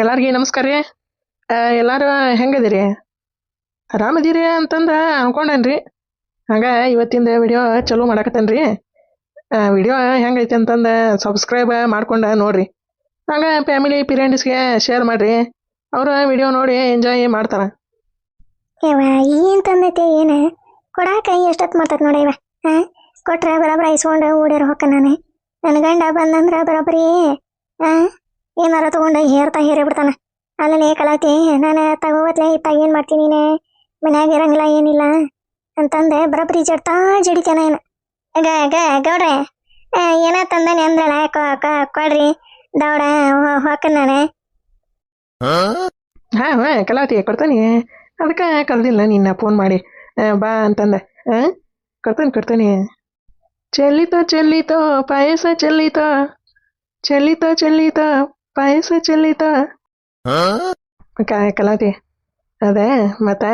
ಎಲ್ಲಾರ್ಗಿ ನಮಸ್ಕಾರ ರೀ. ಎಲ್ಲರೂ ಹೆಂಗದಿರಿ? ಆರಾಮದಿರಿ ಅಂತಂದು ಅನ್ಕೊಂಡೇನ್ರಿ. ಹಂಗ ಇವತ್ತಿಂದ ವಿಡಿಯೋ ಚಲೋ ಮಾಡಕತ್ತೇನ್ರಿ. ವಿಡಿಯೋ ಹೆಂಗೈತಿ ಅಂತಂದು ಸಬ್ಸ್ಕ್ರೈಬ್ ಮಾಡ್ಕೊಂಡು ನೋಡ್ರಿ. ಹಂಗ ಫ್ಯಾಮಿಲಿ ಪೇರೆಂಟ್ಸ್ಗೆ ಶೇರ್ ಮಾಡ್ರಿ. ಅವರು ವಿಡಿಯೋ ನೋಡಿ ಎಂಜಾಯ್ ಮಾಡ್ತಾರ. ಏನ್ ತಂದೈತಿ ಏನ? ಕೊಡಾಕ ಎಷ್ಟೊತ್ತು ಮಾಡ್ತೈತಿ ನೋಡಿ ಇವ? ಕೊಟ್ರೆ ಬರಾಬರ ಇಸ್ಕೊಂಡು ಓಡ್ಯಾರ ಹೊಕ್ಕ ನಾನು. ನನ್ನ ಗಂಡ ಬಂದಂದ್ರ ಬರಾಬರಿ ಹಾ ಏನಾರ ತಗೊಂಡ ಹೇರ್ತಾ ಹೇರೇ ಬಿಡ್ತಾನ ಅಲ್ಲೇ ಕಲಾತಿ ನಾನು ತಗೋತ್ಲೆ ಇತ್ತಾಗ ಏನ್ ಮಾಡ್ತೀನಿ ನೀನೆ? ಮನ್ಯಾಗ ಇರಂಗಿಲ್ಲ ಏನಿಲ್ಲ? ಅಂತಂದೆ ಬರಬ್ರಿ ಜಡ್ತಾ ಜಡಿತಾನ ಏನು? ಗ ಗ ಗೌಡ್ರೆ ಆ, ಏನ ತಂದಾನೆ ಅಂದ್ರಲ್ಲ ಕೊಡ್ರಿ ದೌಡ ಹೊಕ್ಕ ನಾನು. ಹಾ? ಹಾ ಕಲಾವತಿ ಕೊಡ್ತಾನೆ. ಅದಕ್ಕೆ ಕರೆದಿಲ್ಲ ನಿನ್ನ ಫೋನ್ ಮಾಡಿ. ಬಾ ಅಂತಂದೆ. ಹಾಂ? ಕೊಡ್ತಾನೆ ಕೊಡ್ತಾನೆ. ಚೆಲ್ಲಿತೋ ಚೆಲ್ಲಿತೋ ಪಾಯಸ ಚೆಲ್ಲಿತೋ ಚೆಲ್ಲಿತೋ ಚೆಲ್ಲಿತೋ. ಪಾಯಸ ಚೆಲ್ಲಿತ? ಕಲಾತಿ. ಅದೇ ಮತ್ತೆ?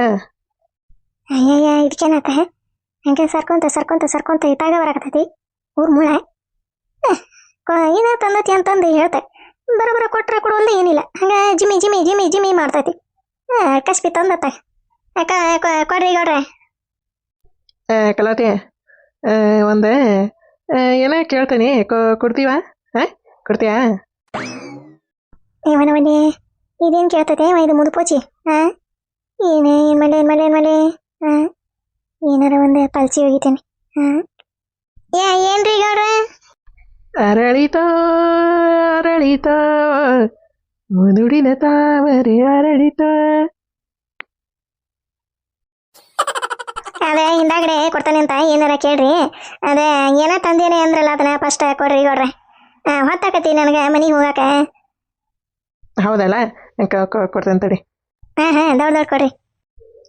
ಅಯ್ಯಯ್ಯ ಇದಕ್ಕೇನತ್ತ ಹಂಗೆ ಸರ್ಕೊಂತ ಸರ್ಕೊಂತ ಸರ್ಕೊಂತ ಇತ್ತಾಗ ಬರಾಕತ್ತೈತಿ ಊರ್ ಮುಳ. ಏನ ತಂದತಿ ಅಂತಂದು ಹೇಳ್ತೆ. ಬರೋಬರ ಕೊಟ್ರ ಕೊಡುವಲ್ದು ಏನಿಲ್ಲ. ಹಂಗ ಜಿಮಿ ಜಿಮಿ ಜಿಮಿ ಜಿಮಿ ಮಾಡ್ತೈತಿ. ಕಸ್ಬಿ ತಂದತ್ತ ಕೊಡ್ರಿ ಗೌಡ್ರೆ? ಕಲಾತಿ ಒಂದೇ ಏನ ಒಂದು ಆ, ಏನೋ ಕೇಳ್ತೀನಿ ಕೊ- ಕೊಡ್ತೀವಾ? ಹಾಂ ಕೊಡ್ತೀಯಾ? ಇವನ ಮನೆ ಇದೇನ್ ಕೇಳ್ತೈತೆ ಇವ ಇದು ಮುದುಪೋಚಿ ಹಾ ಏನೇ ಏನ್ ಮಾಡಿ ಏನ್ ಮಾಡಿ ಏನ್ ಮಾಡಿ ಹಾ ಏನಾರ ಒಂದು ಪಲ್ಸಿ ಹೋಗಿತೇನೆ ಹಾ ಏ ಏನ್ರಿ ಗೌಡ್ರೆ ಅರಳಿತೋ ಅರಳಿತೋ ಮುದುಡಿನ ತಾವರೆ ಅರಳಿತೋ ಅದೇ ಹಿಂದಾಗಡೆ ಕೊಡ್ತಾನೆ ಅಂತ ಏನಾರ ಕೇಳ್ರಿ ಅದೇ ಏನ ತಂದೇನೆ ಅಂದ್ರಲ್ಲ ಅದನ್ನ ಫಸ್ಟ್ ಕೊಡ್ರಿ ಕೊಡ್ರಿ ಹೊತ್ತಾಕತಿ ನನಗೆ ಮನೆಗೆ ಹೋಗಾಕ ಹೌದಲ್ಲ? ಕೊಡ್ತೇನೆ ತಡಿ. ಹಾ ಹಾ ಕೊಡ್ರಿ.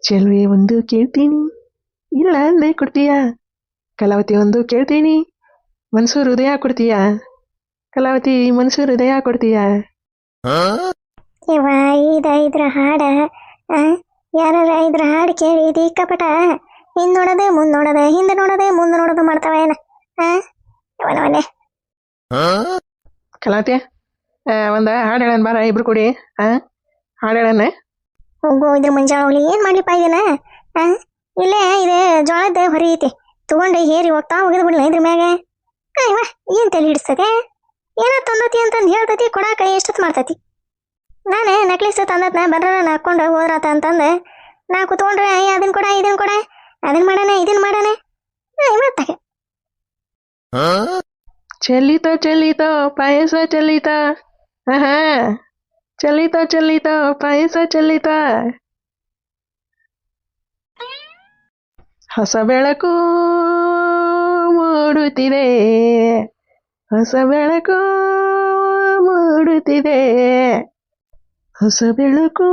ಚೆಲುವೆ ಒಂದು ಕೇಳ್ತೀನಿ. ಇಲ್ಲ ಅಂದೆ ಕೊಡ್ತೀಯಾ? ಕಲಾವತಿ ಒಂದು ಕೇಳ್ತೀನಿ. ಮನ್ಸೂರು ಹೃದಯ ಕೊಡ್ತೀಯಾ? ಕಲಾವತಿ ಮನ್ಸೂರು ಹೃದಯ ಕೊಡ್ತೀಯಾ? ಇವ ಇದ ಇದ್ರ ಹಾಡ ಯಾರ ಇದ್ರ ಹಾಡು ಕೇಳಿ ಇದು ಇಕ್ಕಪಟ ಹಿಂದ್ ನೋಡದೆ ಮುಂದ್ ನೋಡದೆ ಹಿಂದೆ ನೋಡದೆ ಮುಂದೆ ನೋಡೋದು ಮಾಡ್ತಾವೇನ? ಹಾ? ಕಲಾವತಿ ಒಂದು ಹಾಡು ಹೇಳನ್ ಬಾರ ಇಬ್ರು ಕೂಡಿ ಹಾಂ ಹಾಡು ಹೇಳಣ್ಣ ಹೋಗು ಇದ್ರ ಮುಂಜಾನೆ ಹುಳಿ ಏನ್ ಮಾಡ್ಲಿಪ್ಪ ಇದನ್ನ? ಹಾ ಇಲ್ಲೇ ಇದು ಜೋಳದ ಹೊರಿ ಐತಿ. ತಗೊಂಡು ಹೇರಿ ಹೋಗ್ತಾ ಹೋಗಿದ್ ಬಿಡ್ಲ ಇದ್ರ ಮ್ಯಾಗ? ಇವ ಏನ್ ತಲೆ ಹಿಡಿಸ್ತದೆ? ಏನ ತಂದತಿ ಅಂತಂದ್ ಹೇಳ್ತತಿ ಕೊಡಾಕ ಎಷ್ಟೊತ್ತು ಮಾಡ್ತತಿ? ನಾನೇ ನಕ್ಲಿಸ್ ತಂದತ್ನ ಬರ್ರ ಹಾಕೊಂಡು ಹೋದ್ರಾತ ಅಂತಂದು ನಾ ಕುತ್ಕೊಂಡ್ರೆ ಅಯ್ಯ ಅದನ್ ಕೊಡ ಇದನ್ ಕೊಡ ಅದನ್ ಮಾಡಾನೆ ಇದನ್ ಮಾಡಾನೆ. ಇವತ್ತಾಗ ಚೆಲ್ಲಿತೋ ಚೆಲ್ಲಿತೋ ಪಾಯಸ ಚೆಲ್ಲಿತ ಆಹಾ ಚಲಿತಾ ಚಲಿತಾ, ಪಾಯಸ ಚಲಿತಾ. ಹೊಸ ಬೆಳಕು ಮೂಡುತ್ತಿದೆ. ಹೊಸ ಬೆಳಕು ಮೂಡುತ್ತಿದೆ. ಹೊಸ ಬೆಳಕು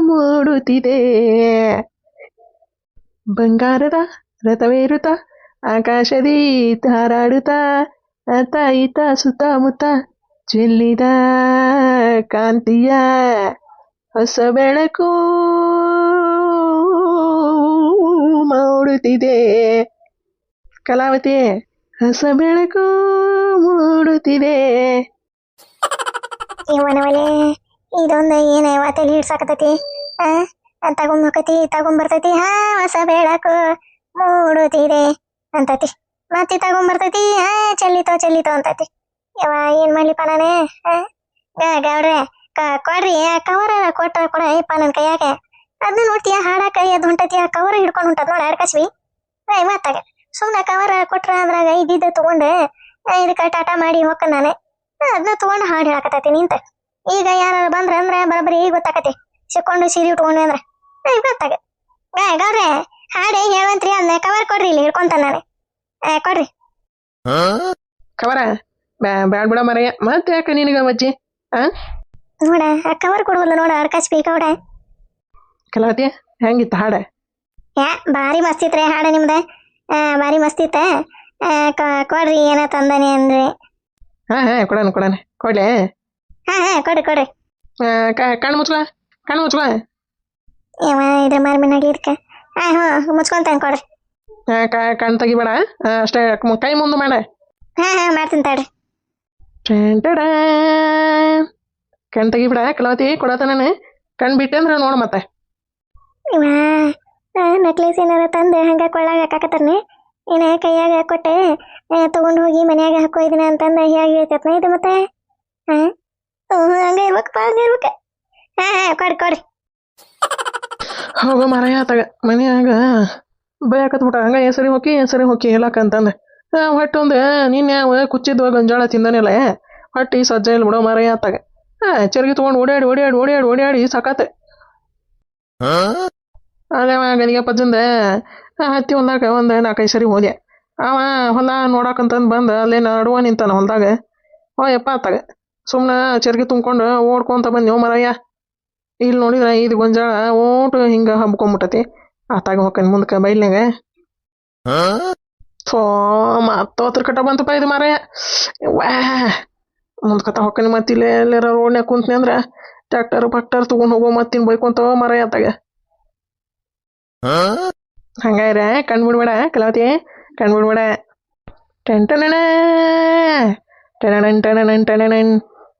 ಮೂಡುತ್ತಿದೆ. ಬಂಗಾರದ ರಥವೇರುತ್ತ ಆಕಾಶದಿ ಹಾರಾಡುತ್ತ ಅತ್ತ ಇತ್ತ ಸುತ್ತಮುತ್ತ ಚೆಲ್ಲಿದ ಕಾಂತಿಯ ಹೊಸ ಬೆಳಕು ಮೂಡುತ್ತಿದೆ. ಕಲಾವತಿ, ಹೊಸ ಬೆಳಕು ಮೂಡುತ್ತಿದೆ. ಇವನವಲೆ ಇದೊಂದು ಏನ ತಲೆ ಹಿಡ್ಸಾಕತೈತಿ ಆ? ತಗೊಂಬಕತಿ ತಗೊಂಬರ್ತೈತಿ ಹಾ, ಹೊಸ ಬೆಳಕು ಮೂಡುತ್ತಿದೆ ಅಂತತಿ. ಮತ್ತೆ ತಗೊಂಬರ್ತೈತಿ ಹಾ, ಚೆಲ್ಲಿತೋ ಚೆಲ್ಲಿತೋ ಅಂತತಿ. ಯವ ಏನ್ ಮಾಡ್ಲಿಪ್ಪ ನಾನೇ? ಗೌಡ್ರೆ ಕ- ಕೊಡ್ರಿ ಕವರ ಕವರ್ ಕೊಟ್ಟ ಕೊಡ ನನ್ನ ನನ್ ಕೈಯಾಗ. ಅದನ್ನ ನೋಡ್ತೀಯ ಹಾಡಾಕ ಎದ್ ಹೊಂಟತಿಯ ಕವರ್ ಹಿಡ್ಕೊಂಡು ಹೊಂಟದ್ ನೋಡ ಏ ಮಾತಾಗ ಸುಮ್ನೆ ಕವರ ಕೊಟ್ರ ಅದ್ರಾಗ ಇದ್ದಿದ್ದ ತಗೊಂಡು ಇದಕ್ಕೆ ಟಾಟಾ ಮಾಡಿ ಹೋಗ ನಾನೇ. ಅದನ್ನ ತಗೊಂಡು ಹಾಡು ಹೇಳಕತ್ತೈತಿ ನಿಂತ. ಈಗ ಯಾರು ಬಂದ್ರ ಅಂದ್ರ ಬರಬರಿ ಗೊತ್ತಾಕತಿ ಸಿಕ್ಕೊಂಡು ಸೀರೆ ಉಟ್ಕೊಂಡೆ ಅಂದ್ರ. ಏ, ಗೊತ್ತಾಗ. ಗೌಡ್ರೆ ಹಾಡೆ ಹೇಳುವಂತ್ರಿ ಅದನ್ನ ಕವರ್ ಕೊಡ್ರಿ ಇಲ್ಲಿ ಹಿಡ್ಕೊಂತ ನಾನೇ. ಏ, ಕೊಡ್ರಿ. ಕವರ ಬ್ಯಾಡ್ ಬಿಡ ಮರೆಯ ಮತ್ತೆ ಯಾಕೆ ನಿನಗ ಆ ನೋಡ ಆ ಕವರ್ ಕೊಡುವಲ್ಲ ನೋಡ ಅಡ್ಕಾಸ್ ಗೌಡ ಕಲಾವತಿ ಹೆಂಗಿತ್ತು ಹಾಡ? ಯಾ ಭಾರಿ ಮಸ್ತ್ ಹಾಡ ನಿಮ್ದ. ಆ, ಭಾರಿ ಮಸ್ತ್ ಆ, ಕ- ಕೊಡ್ರಿ ಏನ ತಂದಾನೆ ಅಂದ್ರೆ. ಹಾ ಹಾ ಕೊಡೋಣ ಕೊಡೋಣ. ಕೊಡ್ಲೆ? ಹಾ ಹಾ ಕೊಡ್ರಿ ಕೊಡ್ರಿ. ಕಣ್ಣು ಮುಚ್ಕೊ ಕಣ್ಣು ಮುಚ್ಕೊ. ಯಾವ ಇದ್ರ ಮಾರ್ಮಿನಾಗ ಇದಕ್ಕ ಹಾ ಹ್ಞೂ ಮುಚ್ಕೊಂತಾನೆ ಕೊಡ್ರಿ. ಕಣ್ಣು ತೆಗಿಬೇಡ ಆ, ಅಷ್ಟೇ ಕೈ ಮುಂದೆ ಮಾಡ. ಹಾ ಹಾ ಮಾಡ್ತೀನಿ ತಡ್ರಿ. ಕಣ್ ತೆಗಿಬಿಡ ಕಲಾವತಿ ಕೊಡತನೇ ಕಣ್ ಬಿಟ್ಟೆ ಅಂದ್ರೆ ನೋಡು ಮತ್ತೆ. ಇವಾ ನಕ್ಲೇಸ್ ಏನಾರ ತಂದು ಹಂಗ ಕೊಳ್ಳಾಗ ಹಾಕಾಕತ್ತಾರನೆ. ಏನ ಕೈಯಾಗ ಕೊಟ್ಟೆ ತಗೊಂಡು ಹೋಗಿ ಮನ್ಯಾಗ ಹಾಕೋ ಇದನ್ನ ಅಂತಂದ ಹೇಗೆ ಹೇಳ್ತೈತ್ನ ಇದು ಮತ್ತೆ? ಆ? ಹಂಗೆ ಇರ್ಬೇಕಪ್ಪ ಹಂಗ ಇರ್ಬೇಕ. ಹಾ ಹಾ ಕೊಡ್ರಿ ಕೊಡ್ರಿ. ಹೋಗೋ ಮಾರಾಯ ಆತಾಗ ಮನ್ಯಾಗ ಬಯಕತ್ಬಿಟ್ಟ ಹಂಗ ಹೆಸರಿ ಹೋಗಿ ಹೆಸರಿ ಹೋಗಿ ಹೇಳಕ್ಕಂತಂದೆ ಹೊಟ್ಟೊಂದು ನಿನ್ನೆ ಯಾವ ಕುಚ್ಚಿದ್ವ ಗಂಜಾಳ ತಿಂದನಿಲ್ಲ ಹೊಟ್ಟಿ ಸಜ್ಜೆ ಇಲ್ಲ ಬಿಡೋ ಮಾರಾಯ ಆತಾಗ ಹಾ ಚರ್ಗಿ ತೊಗೊಂಡು ಓಡಾಡಿ ಓಡಾಡಿ ಓಡಾಡಿ ಓಡಾಡಿ ಸಾಕತ್ತೆ ಅದೇ ಗನಿಗೆ ಪಜ್ಜಂದ ಹತ್ತಿ ಹೊಲ್ದಾಗ ಒಂದು ನಾಲ್ಕೈದು ಸರಿ ಹೋದೆ. ಅವ ಹೊಲ ನೋಡಕ್ಕಂತಂದು ಬಂದು ಅಲ್ಲೇ ನಡುವ ನಿಂತಾನ ಹೊಲ್ದಾಗ. ಓ ಯಪ್ಪ ಆತಾಗ ಸುಮ್ಮನೆ ಚರ್ಗಿ ತುಂಬ್ಕೊಂಡು ಓಡ್ಕೊಂತ ಬಂದ್ಯೋ ಮರಯ್ಯ. ಇಲ್ಲಿ ನೋಡಿದ್ರೆ ಇದು ಗೊಂಜಾಳ ಓಟು ಹಿಂಗೆ ಹಬ್ಕೊಂಬಿಟ್ಟತಿ. ಆತಾಗ ಹೋಗ್ಕನ್ ಮುಂದಕ್ಕೆ ಬೈಲ್ನಾಗ. ಥೋ ಮತ್ತು ಕಟ ಬಂತಪ್ಪ ಇದು ಮಾರೇ ವಾ ಮುಂದ್ಕತ ಹೊಕ್ಕನಿ ಮತ್ತೆ ಇಲ್ಲೇ ಎಲ್ಲಾರ ರೋಡ್ನ್ಯಾಗ ಕುಂತ್ನಿ ಅಂದ್ರೆ ಟ್ರ್ಯಾಕ್ಟರ್ ಪಕ್ಟರ್ ತೊಗೊಂಡು ಹೋಗೋ ಮತ್ತಿನ್ ಬೈಕೊಂತವ ಮಾರಾಯ ಆತಾಗ ಹಂಗಾದ್ರೆ ಕಣ್ ಬಿಡ್ಬೇಡ ಕಲಾವತಿ, ಕಣ್ ಬಿಡ್ಬೇಡ ಟೆಂಟನಣ ಟೆನಣನ್ ಟೆನಣನ್ ಟೆನಣನ್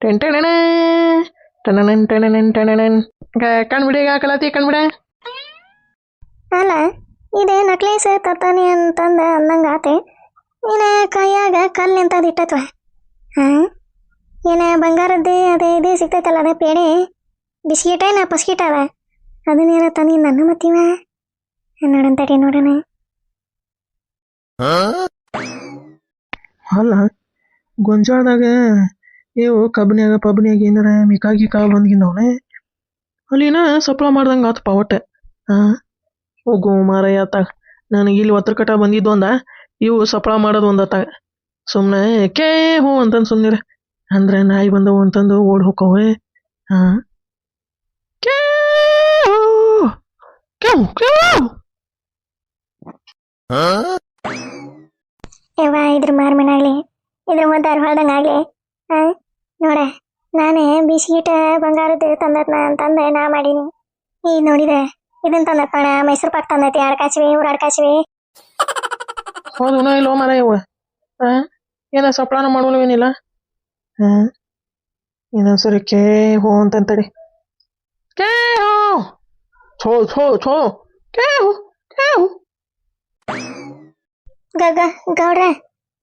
ಟೆಂಟಣಣ ಟೆನಣನ್ ಟೆನಣನ್ ಟೆನಣನ್. ಕಣ್ ಬಿಡಿ ಈಗ ಕಲಾತಿ ಕಣ್ಬಿಡ ಅಲ್ಲ ಇದೆ ನಕ್ಲೇಸ್ ತತ್ತಾನೆ ಅಂತಂದ ಅಂದಂಗೆ ಆತೆ. ಏನ ಕೈಯಾಗ ಕಲ್ಲು ನಿಂತದ ಇಟ್ಟತ್ವ? ಹಾ? ಏನ ಬಂಗಾರದ್ದೇ ಅದೇ ಇದೇ ಸಿಗ್ತೈತಲ್ಲ ಅದೇ ಪೇಡೆ ಬಿಸ್ಕಿಟ ಏನ ಪಸ್ಕಿಟ ಅದ? ಅದನ್ನೇನ ತಂದಿ ನನ್ನ ಮತ್ತಿವ? ನೋಡಂತಡಿ ನೋಡೋಣ. ಅಲ್ಲ, ಗೊಂಜಾಳದಾಗ ಇವು ಕಬ್ಬನ್ಯಾಗ ಪಬ್ನ್ಯಾಗ ಏನಾರ ಮಿಕಾ ಗಿಕಾ ಬಂದ್ಗಿಂದವನೆ? ಅಲ್ಲಿನ ಸಪ್ಲ ಮಾಡ್ದಂಗೆ ಆತಪ್ಪ ಒಟ್ಟೆ. ಹಾಂ? ಹೋಗು ಮಾರಯ್ಯ ಆತ ನನಗೆ ಇಲ್ಲಿ ಒತ್ತರ ಕಟ್ಟ ಬಂದಿದ್ದು ಒಂದ. ಇವು ಸಪ್ಪಳ ಮಾಡೋದು ಒಂದತ್ತಾಗ ಸುಮ್ಮನೆ ಕೇ ಹ್ಞೂ ಅಂತಂದು ಸುಮ್ಮನಿರ ಅಂದ್ರೆ ನಾಯಿ ಬಂದವು ಅಂತಂದು ಓಡ್ ಹೋಕ್ಕವೆ ಹಾಂ. ಕೇ ಹೂ, ಕ್ಯಾವ್, ಕ್ಯಾವ್. ಯವ್ವ ಇದ್ರ ಮಾರ್ಮನಾಗ್ಲಿ ಇದ್ರ ಮುದ್ದಾರ ಹೊಳ್ದಂಗ ಆಗ್ಲಿ. ಹಾ? ನೋಡ ನಾನೇ ಬಿಸ್ಕಿಟ ಬಂಗಾರದ ತಂದತ್ನ ಅಂತಂದೆ ನಾ ಮಾಡೀನಿ. ಈಗ ನೋಡಿದೆ ಇದನ್ನ ತಂದ ಕಣ ಮೈಸೂರು ಪಾಕ್ ತಂದೈತಿ ಅಡ್ಕಾಚಿವಿ ಇವ್ರು ಎರಡು ಕಾಸಿವಿ ಹೌದು ಇಲ್ಲೋ ಮರ ಇವ ಹಾಂ ಏನ ಸಪ್ಲಾನ ಮಾಡುವಲ್ವೇನಿಲ್ಲ ಹಾಂ ಇನ್ನೊಂದ್ಸರಿ ಕೇ ಹೋ ಅಂತಂತಡಿ. ಕೇ ಹೋ! ಛೋ ಛೋ ಛೋ! ಕೇ ಹೋ ಕೇ ಹೋ! ಗಗ ಗೌಡ್ರ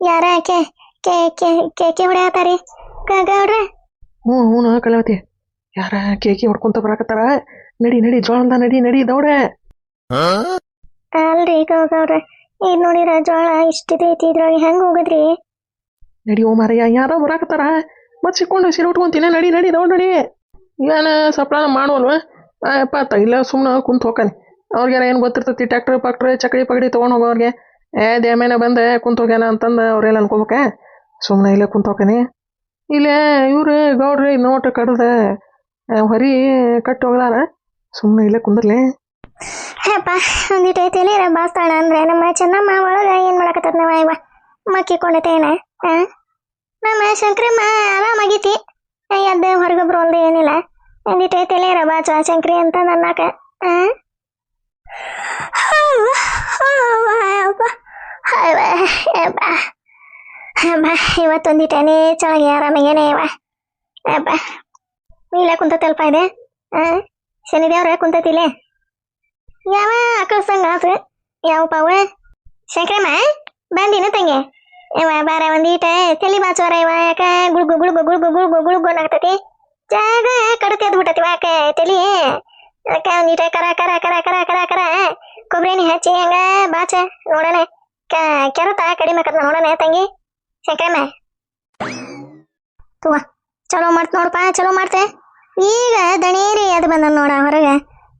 ಯಾರ ಕೆ ಕೆ ಕೆ ಕೆ ಕೆ ಹೊಡ್ಯಾತಾರಿ ಗ ಗೌಡ್ರ! ಹ್ಞೂ ಹ್ಞೂ ಕಲಾವತಿ ಯಾರ ಕೇಕಿ ಹೊಡ್ಕೊಂತ ಬರಾಕತ್ತಾರ? ನಡಿ ನಡಿ ಜೋಳದ ನಡಿ ನಡಿ ದೌಡೆ. ಅಲ್ರಿ ಗೌ ಗೌಡ್ರ. ಈಗ ನೋಡಿರ ಜೋಳ ಇಷ್ಟಿದೈತಿ ಇದ್ರೊಳಗೆ ಹೆಂಗ್ ಹೋಗದ್ರಿ? ನಡಿ ಓ ಮಾರಯ್ಯ ಯಾರೋ ಬರಾಕತ್ತಾರ? ಮತ್ತೆ ಸಿಕ್ಕೊಂಡು ಸೀರೆ ಉಟ್ಕೊಂತೀನಿ ನಡಿ ನಡಿ ದೌಡ್ ನಡಿ. ಏನು ಸಪ್ಲಾನ ಮಾಡೋಲ್ವ ಅಪ್ಪ ಇಲ್ಲ ಸುಮ್ಮನೆ ಕುಂತ ಹೋಗ್ತಾನೆ ಅವ್ರಿಗಾರ ಏನು ಗೊತ್ತಿರ್ತೈತಿ? ಟ್ಯಾಕ್ಟ್ರ್ ಪಾಕ್ಟ್ರ್ ಚಕಡಿ ಪಗಡಿ ತೊಗೊಂಡು ಅವ್ರಿಗೆ. ಏ ದೇಮೇನ ಬಂದೆ ಕುಂತ ಹೋಗ್ಯಾನ ಅಂತಂದು ಅವ್ರೆಲ್ಲ ಅನ್ಕೋಬೇಕ? ಸುಮ್ಮನೆ ಇಲ್ಲೇ ಕುಂತ ಹೋಗ್ತಾನೆ ಇಲ್ಲೇ ಇವ್ರು ಗೌಡ್ರಿ ನೋಟ ಕಡ್ದೆ ಹೊರಿ ಕಟ್ಟಿ ಹೋಗ್ಲಾರ? ಸುಮ್ಮನೆ ಇಲ್ಲೇ ಕುಂದರ್ಲೆ? ಹೇಪ ಒಂದಿಟ್ಟು ಐತಿಲಿ ಬಾಸ್ತಾಳ ಅಂದ್ರೆ ನಮ್ಮ ಚೆನ್ನಮ್ಮ ಒಳಗ ಏನ್ ಮಾಡಕತ್ತದ ನಾವ ಇವ? ಮಕ್ಕಿಕೊಂಡತೇನ ಹಾ ನಮ್ಮ ಶಂಕ್ರಮ್ಮ ಆರಾಮಾಗೈತಿ ಎದ್ದ ಹೊರಗೊಬ್ರು ಒಂದು ಏನಿಲ್ಲ. ಒಂದಿಟ್ಟು ರಬಾ ಚಾ ಶಂಕ್ರಿ ಅಂತ ನನ್ನಾಕ ಇವತ್ತೊಂದಿಟ್ಟೇನೆ ಚೆನ್ನಾಗಿ ಆರಾಮಾಗೇನೆ ಇವ? ಇಲ್ಲ ಕುಂತತಲ್ಪ ಇದೆ, ಆ? ಶನಿದೇವ್ರ, ಕುಂತತಿಲೆ? ಯಾವ ಅಕ್ಕಲ್ಸಂಗ ಆತು? ಯಾವ ಪಾವ? ಶಂಕ್ರಮ್ಮ, ಬಂದಿನ ತಂಗೆ. ಇವ ಬಾರ ಒಂದೀಟ ತಲಿ ಬಾಚೋರ ಇವ ಯಾಕ? ಗುಳ್ಗು ಗುಳ್ಗು ಗುಳ್ಗು ಗುಳ್ಗು ಗುಳ್ಗು ಅನ್ನಕತ್ತೈತಿ. ಜಾಗ ಕಡತಿ ಎದ್ದು ಬಿಟ್ಟತಿ ಯಾಕ? ತಲಿ? ಯಾಕ ಒಂದೀಟ ಕರ ಕರ ಕರ ಕರ ಕರ ಕರ. ಕೊಬ್ಬರಿ ಹಚ್ಚಿ ಹಂಗ ಬಾಚ, ನೋಡಣ. ಕೆರತ ಕಡಿಮೆ ಆಕತ್ ನೋಡಣ ತಂಗಿ. ಶಂಕ್ರಮ್ಮ. ತುವ, ಚಲೋ ಮಾಡ್ತ ನೋಡಪ್ಪ, ಚಲೋ ಮಾಡ್ತೆ. ಈಗ ದಣೇರಿ ಅದು ಬಂದ ನೋಡ ಹೊರಗೆ.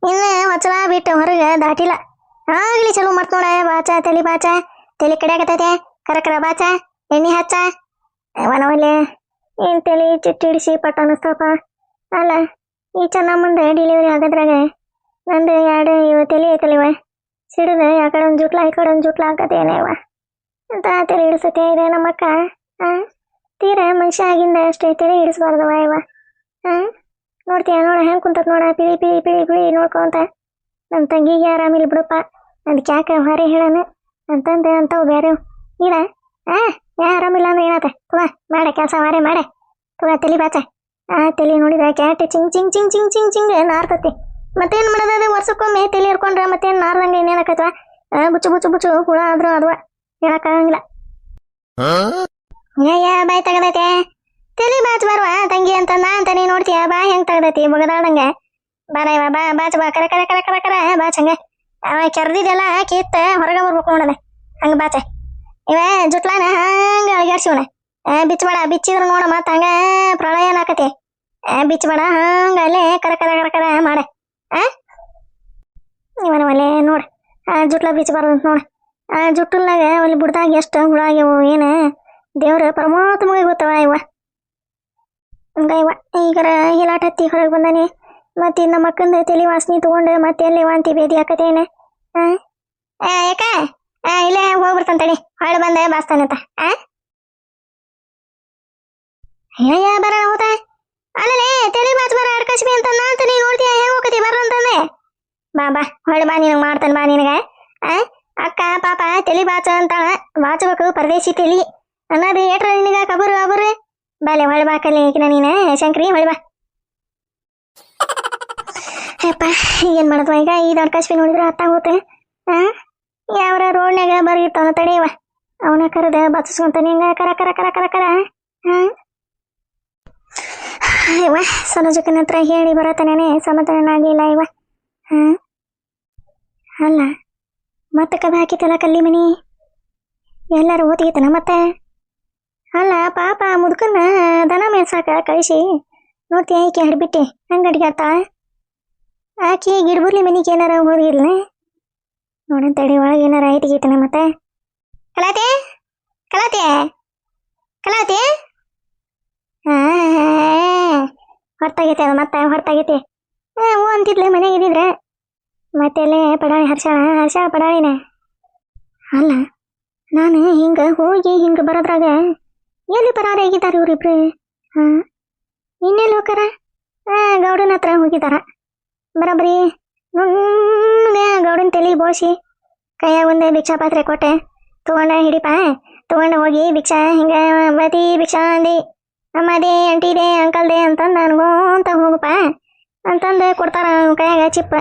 ಇನ್ನು ಹೊಚ್ಚಲ ಬಿಟ್ಟು ಹೊರಗೆ ದಾಟಿಲ್ಲ. ಆಗ್ಲಿ ಚಲೋ ಮಾಡ್ತ ನೋಡ, ಬಾಚ, ತಲಿ ಬಾಚ. ತಲೆ ಕಡಿಯಾಕತೈತೆ ಕರಕರ ಕರ ಬಾಚ, ಎಣ್ಣೆ ಹಚ್ಚ. ಅವನವಲ್ಲಿ ಏನ್ ತಲಿ ಚಿಟ್ಟಿಡಿಸಿ ಪಟ್ಟ ಅನಿಸ್ತಪ್ಪ ಅಲ್ಲ, ಈ ಮುಂದೆ ಡೆಲಿವರಿ ಆಗದ್ರಾಗ ನಂದು ಎರಡು ಇವ ತಲಿ ಐತಲಿವ ಸಿಡಿದು ಆ ಕಡೆ ಒಂದು ಜುಟ್ಲ, ಈ ಕಡೆ ಒಂದು ಜುಟ್ಲ ಹಾಕತೇನೆ ಇವ. ಅಂತ ತಲೆ ಹಿಡಿಸತ್ತೆ, ಇದೆ ನಮ್ಮಕ್ಕ, ಆ? ತೀರ ಮನುಷ್ಯ ಆಗಿಂದ ಅಷ್ಟೇ ತಲೆ ಹಿಡಿಸ್ಬಾರ್ದವ ಇವ. ಆ? ನೋಡ್ತೀಯ ನೋಡ ಹೆಂಗ್ ಕುಂತತ್ ನೋಡ ಪಿಳಿ ಪಿಳಿ ಪಿಳಿ ಪಿಳಿ ನೋಡ್ಕೊಂತ ನನ್ನ ತಂಗಿಗೆ ಆರಾಮಿಲ್ಲ ಬಿಡಪ್ಪ. ಅದಕ್ಕೆ ಯಾಕೆ ಹೊರೆ ಹೇಳನ? ಅಂತಂದೆ ಅಂತವು ಬೇರೆ. ಇಲ್ಲ ಆ ಯಾ ಆರಾಮಿಲ್ಲ ಅಂದ್ರೆ ಏನಾತ ತುವ ಮಾಡೆ ಕೆಲಸ ಹೊರೆ ಮಾಡೆ. ತುವ ತಲಿ ಬಾಚ. ಆ ತಲೆ ನೋಡಿದ್ರೆ ಕ್ಯಾಟ್ ಚಿಂಗ್ ಚಿಂಗ್ ಚಿಂಗ್ ಚಿಂಗ್ ಚಿಂಗ್ ಚಿಂಗ್ ನಾರ್ತತಿ ಮತ್ತೇನ್ ಮಾಡೋದು ಅದು ವರ್ಷಕ್ಕೊಮ್ಮೆ ತಲೆ ಹಿಡ್ಕೊಂಡ್ರೆ ಮತ್ತೇನು ನಾರ್ದಂಗೆ ಆ ಬುಚ್ಚು ಬುಚ್ಚು ಬುಚ್ಚು ಹುಳ ಆದ್ರೂ ಅದ್ವ ಹೇಳಕ್ಕಾಗಂಗಿಲ್ಲ ಅಯ್ಯ ಬಾಯ್ ತಗದೈತೆ. ತಂಗಿ ಅಂತ ನೀ ನೋಡ್ತೀಯ? ಬಾ ಹೆಂಗ್ ತಗದೈತಿ? ಬಗದಾಡಂಗ ಬಾರ ಇವ ಬಾ ಬಾಚ ಬಾ ಕರೆ ಕರೆ ಕರೆ ಕರೆ ಕರೆ ಬಾಚ್ ಹಂಗೆ ಅವ ಕೆರ್ದಿದ್ದೆಲ್ಲ ಕಿತ್ತ ಹೊರಗೆ ಬರ್ಬೇಕು ನೋಡದ ಹಂಗ ಬಾಚ ಇವ ಜುಟ್ಲಾನ ಹಂಗ ಅಳಗ್ಯಾಡ್ಸಿವನ ಬಿಚ್ಚಬೇಡ ಬಿಚ್ಚಿದ್ರು ನೋಡ ಮತ್ತ ಹಂಗ ಪ್ರಳಯ ನಾಕತಿ. ಬಿಚ್ಚಬೇಡ ಹಂಗ ಅಲ್ಲೇ ಕರೆ, ಕರ ಕರ, ಕರೆ ಮಾಡ. ಆ? ಇವನ ಒಲೆ ನೋಡ. ಜುಟ್ಲ ಬಿಚ್ಚಬಾರ್ದು ನೋಡ. ಆ, ಜುಟ್ಟಲ್ನಾಗ ಅಲ್ಲಿ ಬುಡ್ದಾಗ ಎಷ್ಟು ಹುಳ ಆಗ್ಯಾವು, ಏನ? ದೇವ್ರ ಪರಮಾತ್ಮಗೆ ಗೊತ್ತವ ಇವ. ಹಂಗ ಇವ ಈಗರ ಹತ್ತಿ ಹೊರಗೆ ಬಂದಾನೆ. ಮತ್ತೆ ನಮ್ಮ ಅಕ್ಕಂದ ತಲೆ ವಾಸನೆ ತಗೊಂಡು ಮತ್ತೆ ಎಲ್ಲಿ ವಾಂತಿ ಭೇದಿ ಹಾಕತೇನೆ. ಯಾಕ ಇಲ್ಲೇ ಹೋಗ್ಬಿಡ್ತಾನ ತಡಿ. ಹೊಳ್ಳಿ ಬಂದೆ ಬಾಸ್ತಾನಂತ ಅಯ್ಯ ಬರ ಹೋತ ಅಲ್ಲಲೇ ತಲೆ ಬಾಚ್ ಬರ, ಅಡ್ಕಸ್ಬಿ ಅಂತ ಅಂತ ನೀ ನೋಡ್ತೀಯ? ಹೆಂಗ್ ಹೋಗತಿ? ಬರ್ರ ಅಂತಂದೆ. ಬಾ ಬಾ. ಹೊಳ್ಳಿ ಬಾ ನಿನಗೆ ಮಾಡ್ತಾನೆ ಬಾ ನಿನಗ. ಅಕ್ಕ, ಪಾಪ ತಲೆ ಬಾಚ ಅಂತಾಳ ಬಾಚಬೇಕು ಪರದೇಶಿ ತಲಿ ಅನ್ನೋದು ಏಟ್ರ ನಿನಗ ಕಬರು, ಅಬರು? ಬಾಲೆ ಹೊಳ್ಳಿ ಬಾಕಲಿ ಕಲಿ ಈಕಿನ ನೀನ, ಶಂಕ್ರಿ ಹೊಳ್ಳಿ ಬಾ. ಏನು ಮಾಡದ್ವ ಈಗ? ಈ ದೊಡ್ಡ ಕಸ್ಬಿ ನೋಡಿದ್ರೆ ಅತ್ತ ಹೋತೆ ಯಾವ್ರ ರೋಡ್ನ್ಯಾಗ ಬರ್ಗಿರ್ತಾವ ತಡಿಯವ ಅವನ ಕರೆದ ಬಚ್ಚಿಸ್ಕೊಂತಾನೆ ಹಿಂಗ ಕರ ಕರ ಕರ ಕರ ಕರ ಇವ ಸರೋಜಕ್ಕನ ಹತ್ರ ಹೇಳಿ ಬರತಾನೆ ಸಮಾಧಾನ ಆಗಿಲ್ಲ ಇವ. ಅಲ್ಲ ಮತ್ತೆ ಕದ ಹಾಕಿತಲ್ಲ ಕಲ್ಲಿ ಮನಿ ಎಲ್ಲರೂ ಓದಿಗಿತನ ಮತ್ತೆ? ಅಲ್ಲ, ಪಾಪ ಮುದುಕನ್ನ ದನ ಮೇಸಾಕ ಕಳಿಸಿ. ನೋಡ್ತೀಯ ಈಕೆ ಹಿಡ್ಬಿಟ್ಟೆ ಹಂಗ ಅಡ್ಗಾತ ಆಕಿ ಗಿಡ್ಬುರ್ಲಿ ಮನೆಗೆ ಏನಾರ ಹೋಗಿಲ್ಲ ನೋಡಂತೇಳಿ ಒಳಗೆ ಏನಾರ ಐತಿ ಗೀತನ ಮತ್ತೆ. ಕಲಾತೆ? ಕಲಾತೆ? ಕಲಾತೆ? ಹೊರ್ತಾಗೈತೆ ಅದು ಮತ್ತೆ, ಹೊರ್ತಾಗೈತೆ. ಹ್ಞೂ ಅಂತಿದ್ಲೆ ಮನೆಗೆ ಇದ್ದಿದ್ರೆ. ಮತ್ತೆ ಅಲ್ಲೇ ಪಡಾಳಿ ಹರ್ಷಾಳ ಹರ್ಷಾಳ ಪಡಾಳಿನ ಅಲ್ಲ, ನಾನು ಹಿಂಗೆ ಹೋಗಿ ಹಿಂಗೆ ಬರೋದ್ರಾಗ ಎಲ್ಲಿ ಪರಾರಿಯಾಗಿದ್ದಾರೆ ಇವರಿಬ್ರು ಹಾ ಇನ್ನೆಲ್ಲಿ ಹೋಗಾರ ಗೌಡನ ಹತ್ರ ಹೋಗಿದಾರ ಬರಬ್ರಿ ಗೌಡನ ತಲೆ ಬೋಸಿ ಕೈಯಾಗ ಒಂದು ಭಿಕ್ಷಾ ಪಾತ್ರೆ ಕೊಟ್ಟೆ. ತಗೊಂಡ ಹಿಡಿಪ. ತಗೊಂಡು ಹೋಗಿ ಭಿಕ್ಷಾ, ಹಿಂಗ ಬತಿ ಭಿಕ್ಷಾ ಅಂದಿ. ಅಮ್ಮದೇ, ಅಂಟಿದೆ, ಅಂಕಲ್ದೆ ಅಂತಂದು ಅನ್ಕೊಂತ ಹೋಗಪ್ಪ. ಅಂತಂದು ಕೊಡ್ತಾರ ಕೈಯಾಗ ಚಿಪ್ಪ.